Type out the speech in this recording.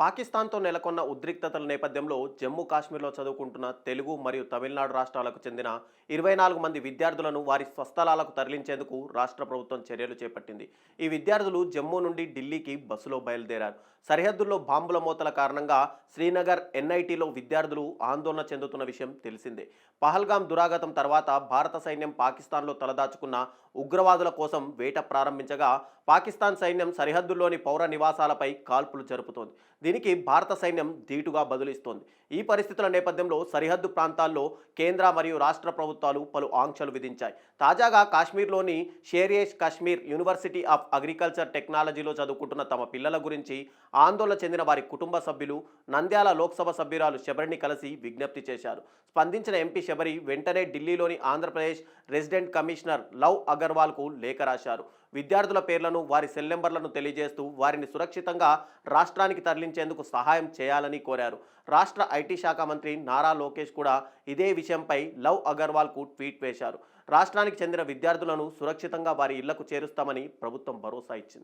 పాకిస్తాన్తో నెలకొన్న ఉద్రిక్తతల నేపథ్యంలో జమ్మూ కాశ్మీర్లో చదువుకుంటున్న తెలుగు మరియు తమిళనాడు రాష్ట్రాలకు చెందిన ఇరవై నాలుగు మంది విద్యార్థులను వారి స్వస్థలాలకు తరలించేందుకు రాష్ట్ర ప్రభుత్వం చర్యలు చేపట్టింది. ఈ విద్యార్థులు జమ్మూ నుండి ఢిల్లీకి బస్సులో బయలుదేరారు. సరిహద్దుల్లో బాంబుల మోతల కారణంగా శ్రీనగర్ ఎన్ఐటీలో విద్యార్థులు ఆందోళన చెందుతున్న విషయం తెలిసిందే. పహల్గాం దురాగతం తర్వాత భారత సైన్యం పాకిస్తాన్లో తలదాచుకున్న ఉగ్రవాదుల కోసం వేట ప్రారంభించగా పాకిస్తాన్ సైన్యం సరిహద్దుల్లోని పౌర నివాసాలపై కాల్పులు జరుపుతోంది. దీనికి భారత సైన్యం ధీటుగా బదులిస్తోంది. ఈ పరిస్థితుల నేపథ్యంలో సరిహద్దు ప్రాంతాల్లో కేంద్ర మరియు రాష్ట్ర ప్రభుత్వాలు పలు ఆంక్షలు విధించాయి. తాజాగా కాశ్మీర్లోని షేరియేష్ కాశ్మీర్ యూనివర్సిటీ ఆఫ్ అగ్రికల్చర్ టెక్నాలజీలో చదువుకుంటున్న తమ పిల్లల గురించి ఆందోళన చెందిన వారి కుటుంబ సభ్యులు నంద్యాల లోక్సభ సభ్యురాలు శబరిని కలిసి విజ్ఞప్తి చేశారు. స్పందించిన ఎంపీ శబరి వెంటనే ఢిల్లీలోని ఆంధ్రప్రదేశ్ రెసిడెంట్ కమిషనర్ లవ్ అగర్వాల్కు లేఖ రాశారు. విద్యార్థుల పేర్లను వారి సెల్ నెంబర్లను తెలియజేస్తూ వారిని సురక్షితంగా రాష్ట్రానికి సాధించేందుకు సహాయం చేయాలని కోరారు. రాష్ట్ర ఐటీ శాఖ మంత్రి నారా లోకేష్ కూడా ఇదే విషయంపై లవ్ అగర్వాల్కు ట్వీట్ వేశారు. రాష్ట్రానికి చెందిన విద్యార్థులను సురక్షితంగా వారి ఇళ్ళకు చేరుస్తామని ప్రభుత్వం భరోసా ఇచ్చింది.